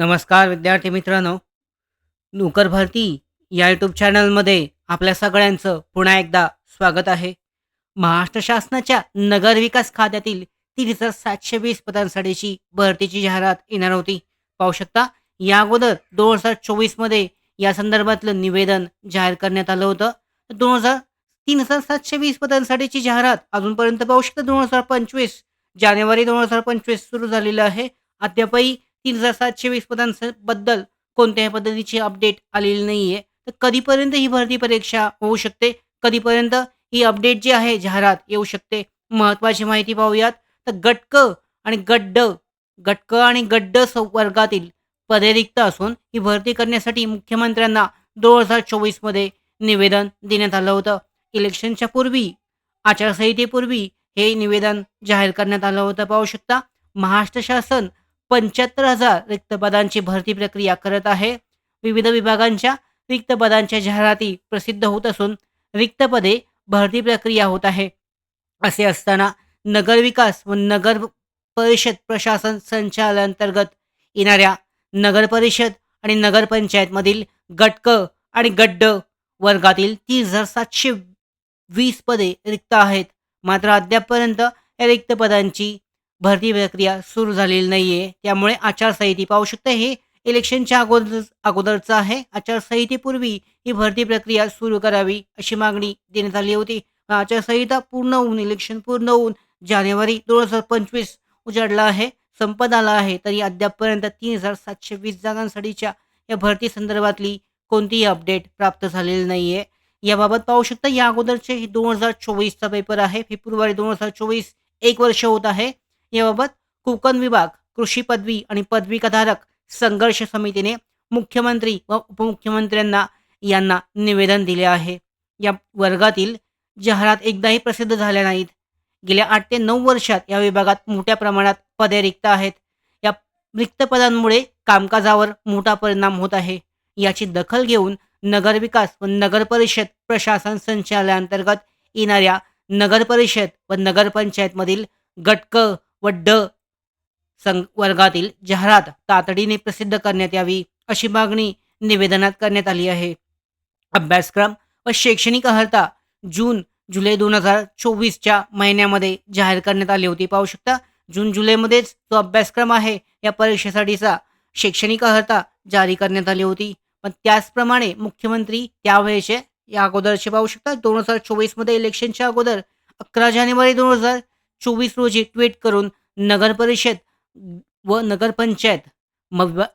नमस्कार विद्यार्थी मित्रांनो. नोकर भरती या यूट्यूब चॅनलमध्ये आपल्या सगळ्यांचं पुन्हा एकदा स्वागत आहे. महाराष्ट्र शासनाच्या नगरविकास खात्यातील तीन हजार सातशे वीस पदांसाठीची भरतीची जाहिरात येणार होती. पाहू शकता या अगोदर दोन हजार चोवीसमध्ये या संदर्भातलं निवेदन जाहीर करण्यात आलं होतं. दोन हजार तीन हजार सातशे वीस पदांसाठीची जाहिरात अजूनपर्यंत पाहू शकता दोन हजार पंचवीस जानेवारी दोन हजार पंचवीस सुरू झालेलं आहे. अद्यापही तीन हजार सातशे वीस पदांबद्दल कोणत्याही पद्धतीची अपडेट आलेली नाही आहे तर कधीपर्यंत ही भरती परीक्षा होऊ शकते? कधीपर्यंत ही अपडेट जी आहे जाहिरात येऊ शकते? महत्त्वाची माहिती पाहूयात. तर गटक आणि गड्ड गटक आणि गड्ड वर्गातील पदे रिक्त असून ही भरती करण्यासाठी मुख्यमंत्र्यांना दोन हजार चोवीसमध्ये निवेदन देण्यात आलं होतं. इलेक्शनच्या पूर्वी आचारसंहितेपूर्वी हे निवेदन जाहीर करण्यात आलं होतं. पाहू शकता महाराष्ट्र शासन पंच्याहत्तर हजार रिक्तपदांची भरती प्रक्रिया करत आहे. विविध विभागांच्या रिक्तपदांच्या जाहिराती प्रसिद्ध होत असून रिक्त पदे भरती प्रक्रिया होत आहे. असे असताना नगरविकास व नगर परिषद प्रशासन संचालनांतर्गत येणाऱ्या नगरपरिषद आणि नगरपंचायतमधील गटक आणि गड्ड वर्गातील तीस हजार सातशे वीस पदे रिक्त आहेत. मात्र अद्यापपर्यंत या रिक्त पदांची भरती प्रक्रिया सुरू झालेली नाही आहे त्यामुळे आचारसंहिती पाहू शकता. हे इलेक्शनच्या अगोदर अगोदरचं आहे. आचारसंहितेपूर्वी ही भरती प्रक्रिया सुरू करावी अशी मागणी देण्यात आली होती. आचारसंहिता पूर्ण होऊन इलेक्शन पूर्ण होऊन जानेवारी दोन हजार पंचवीस उजाडला आहे. संपत आला आहे. तरी अद्यापपर्यंत तीन हजार सातशे वीस जागांसाठीच्या या भरती संदर्भातली कोणतीही अपडेट प्राप्त झालेली नाही आहे याबाबत पाहू शकता या अगोदरचे हे दोन हजार चोवीसचा पेपर आहे. फेब्रुवारी दोन हजार चोवीस एक वर्ष होत आहे. याबाबत कोकण विभाग कृषी पदवी आणि पदविकाधारक संघर्ष समितीने मुख्यमंत्री व उपमुख्यमंत्र्यांना यांना निवेदन दिले आहे. या वर्गातील जाहिरात एकदाही प्रसिद्ध झाल्या नाहीत. गेल्या आठ ते नऊ वर्षात या विभागात मोठ्या प्रमाणात पदे रिक्त आहेत. या रिक्त पदांमुळे कामकाजावर मोठा परिणाम होत आहे. याची दखल घेऊन नगरविकास व नगर परिषद प्रशासन संचालनांतर्गत येणाऱ्या नगरपरिषद व नगरपंचायतमधील गटकं व ड संघ वर्गातील जाहिरात तातडीने प्रसिद्ध करण्यात यावी अशी मागणी निवेदनात करण्यात आली आहे. अभ्यासक्रम व शैक्षणिक अर्हता जून जुलै दोन हजार चोवीसच्या महिन्यामध्ये जाहीर करण्यात आली होती. पाहू शकता जून जुलैमध्येच जो अभ्यासक्रम आहे या परीक्षेसाठीचा शैक्षणिक अर्हता जारी करण्यात आली होती. पण त्याचप्रमाणे मुख्यमंत्री त्यावेळेचे या अगोदरचे पाहू शकता दोन हजार चोवीसमध्ये इलेक्शनच्या अगोदर अकरा जानेवारी दोन हजार चोवीस रोजी ट्विट करून नगरपरिषद व नगरपंचायत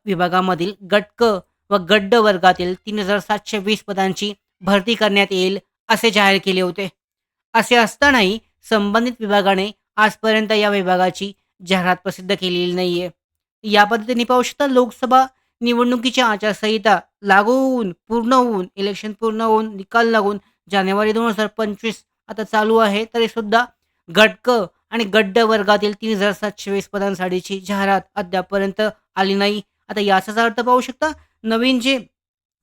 विभागामधील गटक व गड्ड वर्गातील तीन हजार सातशे वीस पदांची भरती करण्यात येईल असे जाहीर केले होते. असे असतानाही संबंधित विभागाने आजपर्यंत या विभागाची जाहिरात प्रसिद्ध केलेली नाहीये. या पद्धतीने पाहू शकता लोकसभा निवडणुकीच्या आचारसंहिता लागू होऊन पूर्ण होऊन इलेक्शन पूर्ण होऊन निकाल लागून जानेवारी दोन हजार पंचवीस आता चालू आहे तरी सुद्धा गटकं आणि गड्ड वर्गातील तीन हजार सातशे वीस पदांसाठीची जाहिरात अद्यापपर्यंत आली नाही. आता याचाच अर्थ पाहू शकता नवीन जे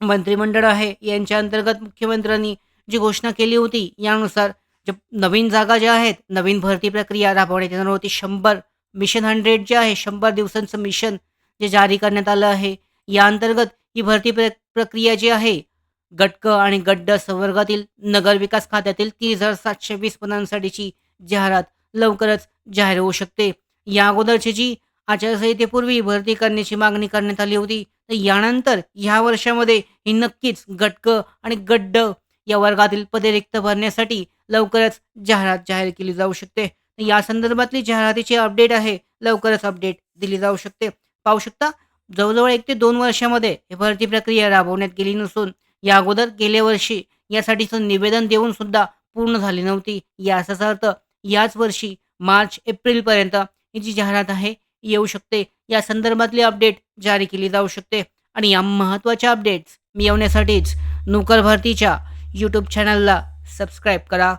मंत्रिमंडळ आहे यांच्या अंतर्गत मुख्यमंत्र्यांनी जी घोषणा केली होती यानुसार जे नवीन जागा ज्या आहेत नवीन भरती प्रक्रिया राबवण्यात येणार होती. शंभर मिशन हंड्रेड जे आहे शंभर दिवसांचं मिशन जे जारी करण्यात आलं आहे या अंतर्गत ही भरती प्र प्रक्रिया जी आहे गटक आणि गड्ड संवर्गातील नगरविकास खात्यातील तीन हजार सातशे वीस पदांसाठीची जाहिरात लवकरच जाहीर होऊ शकते. या अगोदरची जी आचारसंहितेपूर्वी भरती करण्याची मागणी करण्यात आली होती तर यानंतर ह्या वर्षामध्ये ही नक्कीच गटक आणि गड्ड या वर्गातील पदे रिक्त भरण्यासाठी लवकरच जाहिरात जाहीर केली जाऊ शकते. या संदर्भातली जाहिरातीची अपडेट आहे लवकरच अपडेट दिली जाऊ शकते. पाहू शकता जवळजवळ एक ते दोन वर्षामध्ये ही भरती प्रक्रिया राबवण्यात गेली नसून या अगोदर गेल्या वर्षी यासाठीचं निवेदन देऊन सुद्धा पूर्ण झाली नव्हती. याचाच अर्थ याच वर्षी मार्च एप्रिलपर्यंत ही जी जाहिरात आहे येऊ शकते. या संदर्भातली अपडेट जारी केली जाऊ शकते. आणि या महत्त्वाच्या अपडेट्स मिळवण्यासाठीच नोकर भारतीच्या यूट्यूब चॅनलला सबस्क्राईब करा.